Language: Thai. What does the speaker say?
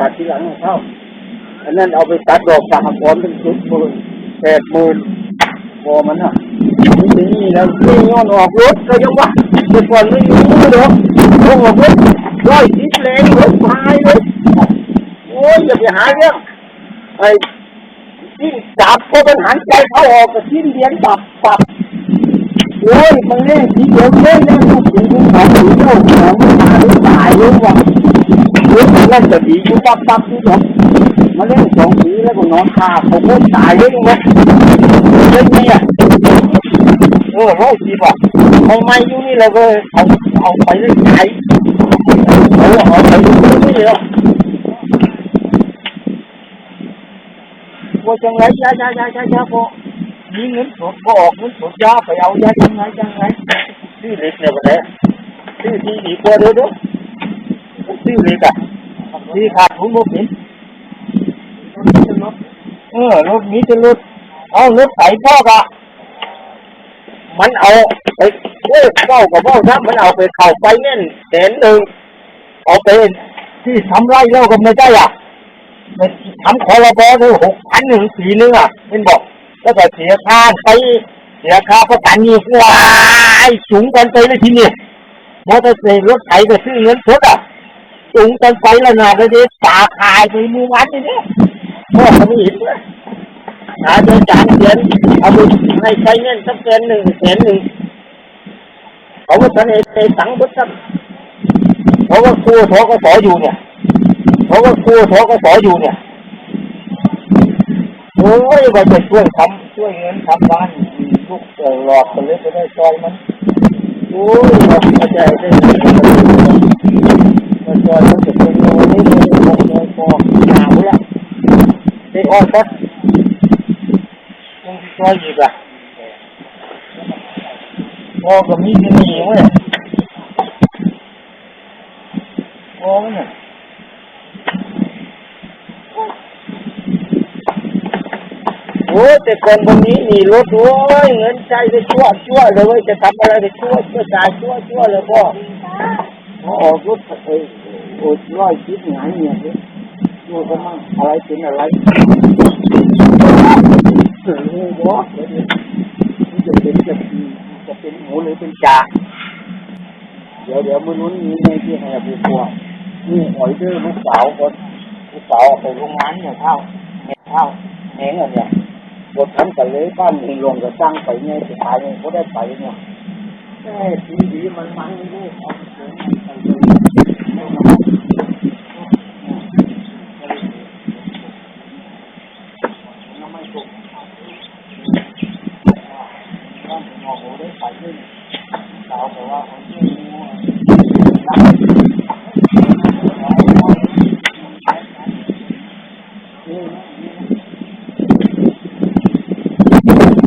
ตัดทีหลังของเขาอันนั้นเอาไปตัดดอกสหกรณ์เป็นชุดหมื่นแปดหมื่นพอมันอะนี่นี่แล้วนี่ย้อนออกรถก็ยังว่าเมื่อก่อนไม่มีหรอกออกรถร้อยสิบแรงรถพายเลยโอ้ยอย่าไปหาเรื่องไอ้ที่จับพอเป็นหันใจเขาออกกับทิ้นเลี้ยงปับปับโอ้ยมันเล่นที่เดียวเล่นแล้วลูกถึงถึงสองถึงเจ้าของมันตาหรือตายหรู้ว่า ล่นมันเล่นจะดีอยู่ปั๊บปั๊บนี่หรอกมาเล่นสองปีแล้วก็นอนคาผมก็ตายเลยนะเล่นเนี่ยเออร้อยสิบอะไม่ไม่อยู่นี่เราก็เอาเอาไปเล่นขายเอาเอาไปดูนี่เลยว่าจังไรจ้าจ้าจ้าจ้าจ้าพอมีเงินสดก็ออกเงินสดยาไปเอายายังไงยังไงซื้อเล็กเนี่ยวันนี้ซื้อที่ดีกว่าเด้อเด้อ ซื้อเล็กอะซื้อขาดทุนบ่เป็นเออรถนี้จะรถเอารถไถพ่อกะมันเอาไปเอ้ยเบ้ากับเบ้าถ้ามันเอาไปเข้าไปเนี่ยแสนหนึ่งเอาไปที่ทำไรแล้วก็ไม่ได้อะทำคอระบอเลยหกพันหนึ่งสีหนึ่งอะเห็นบอกแล้วก็เสียค่าไปเสียค่าประกันอีกว้ายสูงกันไปเลยทีนี้มอเตอร์ไซค์รถไถก็ซื้อเงินสดอะ สูงกันไปแล้วนะก็จะตาขายไปมือวันนี่เนี่ยพ่อเขาไม่เห็นเลยหาเดินจานเดือนเอาไปให้ใช้เงินสักแสนหนึ่งแสนหนึ่งเขาก็ทันไอ้ตังค์บุตรเขาก็ครูทกสอยู่เนี่ยเขาก็ครูทกสอยู่เนี่ยโอ้ยว่าจะช่วยทำช่วยเงินทำบ้านทุกเอ่อหลอกกันเลยจะได้ซอยมันโอ้ยเราเข้าใจได้เลยมันซอยมันจะเป็นโลนี่เลยพอเลยพอหนาวละ ได้ออกก็ยังซอยอีกอะพอก็มีที่นี่เว้ยพอเนี่ยโอ้แต่คนคนนี้มีรถโอ้ยเงินใจไปชั่วชั่วเลยเว้ยจะทำอะไรไปชั่วชั่วจ่ายชั่วชั่วเลยพ่อพอออกรถเอ้ยโอ้ยร้อยคิดหงายเนี่ย เลยชั่วก็มั่งอะไรเป็นอะไรเออวะนี่จะเป็นจะจะเป็นหมูหรือเป็นจ่าเดี๋ยวเดี๋ยวมือนู้นมีในที่ให้ผู้ปวนี่หอยเด้อลูกสาวคนลูกสาวไปโรงงานเนี่ยเท่าเท่าแหงอะเนี่ยบททำกันเลยบ้านเองลงก็ตั้างไปไงสุดท้ายเนี่ยเขาได้ไปเนี่ยแค่ทีดีมันมันนี่เอาเสียงไปเลยน้ำไม่ตก บ้านหมอโหไ